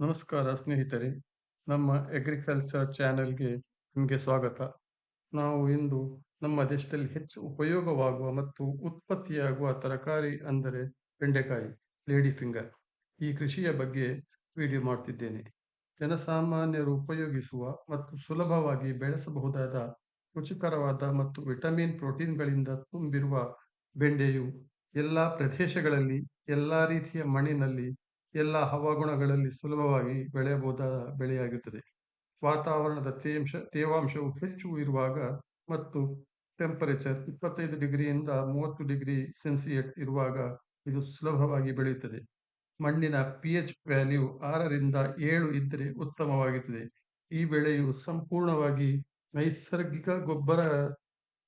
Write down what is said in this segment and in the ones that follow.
ನಮಸ್ಕಾರ ಸ್ನೇಹಿತರೆ, ನಮ್ಮ ಅಗ್ರಿಕಲ್ಚರ್ ಚಾನೆಲ್ಗೆ ನಿಮಗೆ ಸ್ವಾಗತ. ನಾವು ಇಂದು ನಮ್ಮ ದೇಶದಲ್ಲಿ ಹೆಚ್ಚು ಉಪಯೋಗವಾಗುವ ಮತ್ತು ಉತ್ಪತ್ತಿಯಾಗುವ ತರಕಾರಿ ಅಂದರೆ ಬೆಂಡೆಕಾಯಿ, ಲೇಡಿ ಫಿಂಗರ್. ಈ ಕೃಷಿಯ ಬಗ್ಗೆ ವಿಡಿಯೋ ಮಾಡ್ತಿದ್ದೇನೆ. ಜನಸಾಮಾನ್ಯರು ಉಪಯೋಗಿಸುವ ಮತ್ತು ಸುಲಭವಾಗಿ ಬೆಳೆಸಬಹುದಾದ ರುಚಿಕರವಾದ ಮತ್ತು ವಿಟಮಿನ್ ಪ್ರೋಟೀನ್ಗಳಿಂದ ತುಂಬಿರುವ ಬೆಂಡೆಯು ಎಲ್ಲ ಪ್ರದೇಶಗಳಲ್ಲಿ ಎಲ್ಲ ರೀತಿಯ ಮಣ್ಣಿನಲ್ಲಿ ಎಲ್ಲ ಹವಾಗುಣಗಳಲ್ಲಿ ಸುಲಭವಾಗಿ ಬೆಳೆಯಬಹುದಾದ ಬೆಳೆಯಾಗಿರುತ್ತದೆ. ವಾತಾವರಣದ ತೇಂಶ, ತೇವಾಂಶವು ಹೆಚ್ಚು ಇರುವಾಗ ಮತ್ತು ಟೆಂಪರೇಚರ್ ಇಪ್ಪತ್ತೈದು ಡಿಗ್ರಿಯಿಂದ ಮೂವತ್ತು ಡಿಗ್ರಿ ಸೆನ್ಸಿಯೇಟ್ ಇರುವಾಗ ಇದು ಸುಲಭವಾಗಿ ಬೆಳೆಯುತ್ತದೆ. ಮಣ್ಣಿನ ಪಿ ಎಚ್ ವ್ಯಾಲ್ಯೂ ಆರರಿಂದ ಏಳು ಇದ್ದರೆ ಉತ್ತಮವಾಗಿರುತ್ತದೆ. ಈ ಬೆಳೆಯು ಸಂಪೂರ್ಣವಾಗಿ ನೈಸರ್ಗಿಕ ಗೊಬ್ಬರ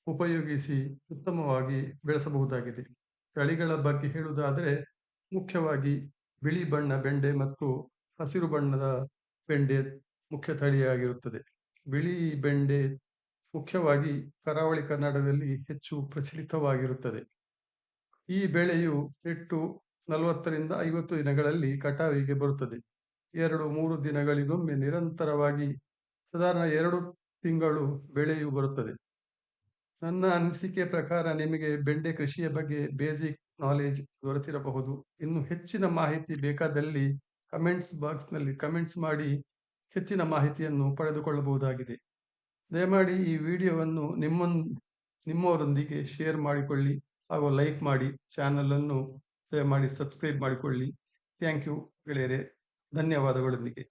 ಉಪಯೋಗಿಸಿ ಉತ್ತಮವಾಗಿ ಬೆಳೆಸಬಹುದಾಗಿದೆ. ತಳಿಗಳ ಬಗ್ಗೆ ಹೇಳುವುದಾದರೆ, ಮುಖ್ಯವಾಗಿ ಬಿಳಿ ಬಣ್ಣ ಬೆಂಡೆ ಮತ್ತು ಹಸಿರು ಬಣ್ಣದ ಬೆಂಡೆ ಮುಖ್ಯ ತಳಿಯಾಗಿರುತ್ತದೆ ಬಿಳಿ ಬೆಂಡೆ ಮುಖ್ಯವಾಗಿ ಕರಾವಳಿ ಕನ್ನಡದಲ್ಲಿ ಹೆಚ್ಚು ಪ್ರಚಲಿತವಾಗಿರುತ್ತದೆ. ಈ ಬೆಳೆಯು ಎಟ್ಟು ನಲವತ್ತರಿಂದ ಐವತ್ತು ದಿನಗಳಲ್ಲಿ ಕಟಾವಿಗೆ ಬರುತ್ತದೆ. ಎರಡು ಮೂರು ದಿನಗಳಿಗೊಮ್ಮೆ ನಿರಂತರವಾಗಿ, ಸಾಧಾರಣ ಎರಡು ತಿಂಗಳು ಬೆಳೆಯು ಬರುತ್ತದೆ. ನನ್ನ ಅನಿಸಿಕೆ ಪ್ರಕಾರ ನಿಮಗೆ ಬೆಂಡೆ ಕೃಷಿಯ ಬಗ್ಗೆ ಬೇಸಿಕ್ ನಾಲೆಜ್ ದೊರೆತಿರಬಹುದು. ಇನ್ನು ಹೆಚ್ಚಿನ ಮಾಹಿತಿ ಬೇಕಾದಲ್ಲಿ ಕಮೆಂಟ್ಸ್ ಬಾಕ್ಸ್ನಲ್ಲಿ ಕಮೆಂಟ್ಸ್ ಮಾಡಿ ಹೆಚ್ಚಿನ ಮಾಹಿತಿಯನ್ನು ಪಡೆದುಕೊಳ್ಳಬಹುದಾಗಿದೆ. ದಯಮಾಡಿ ಈ ವಿಡಿಯೋವನ್ನು ನಿಮ್ಮ ನಿಮ್ಮವರೊಂದಿಗೆ ಶೇರ್ ಮಾಡಿಕೊಳ್ಳಿ ಹಾಗೂ ಲೈಕ್ ಮಾಡಿ ಚಾನಲನ್ನು ದಯಮಾಡಿ ಸಬ್ಸ್ಕ್ರೈಬ್ ಮಾಡಿಕೊಳ್ಳಿ. ಥ್ಯಾಂಕ್ ಯು ಗೆಳೆಯರೆ. ಧನ್ಯವಾದಗಳೊಂದಿಗೆ.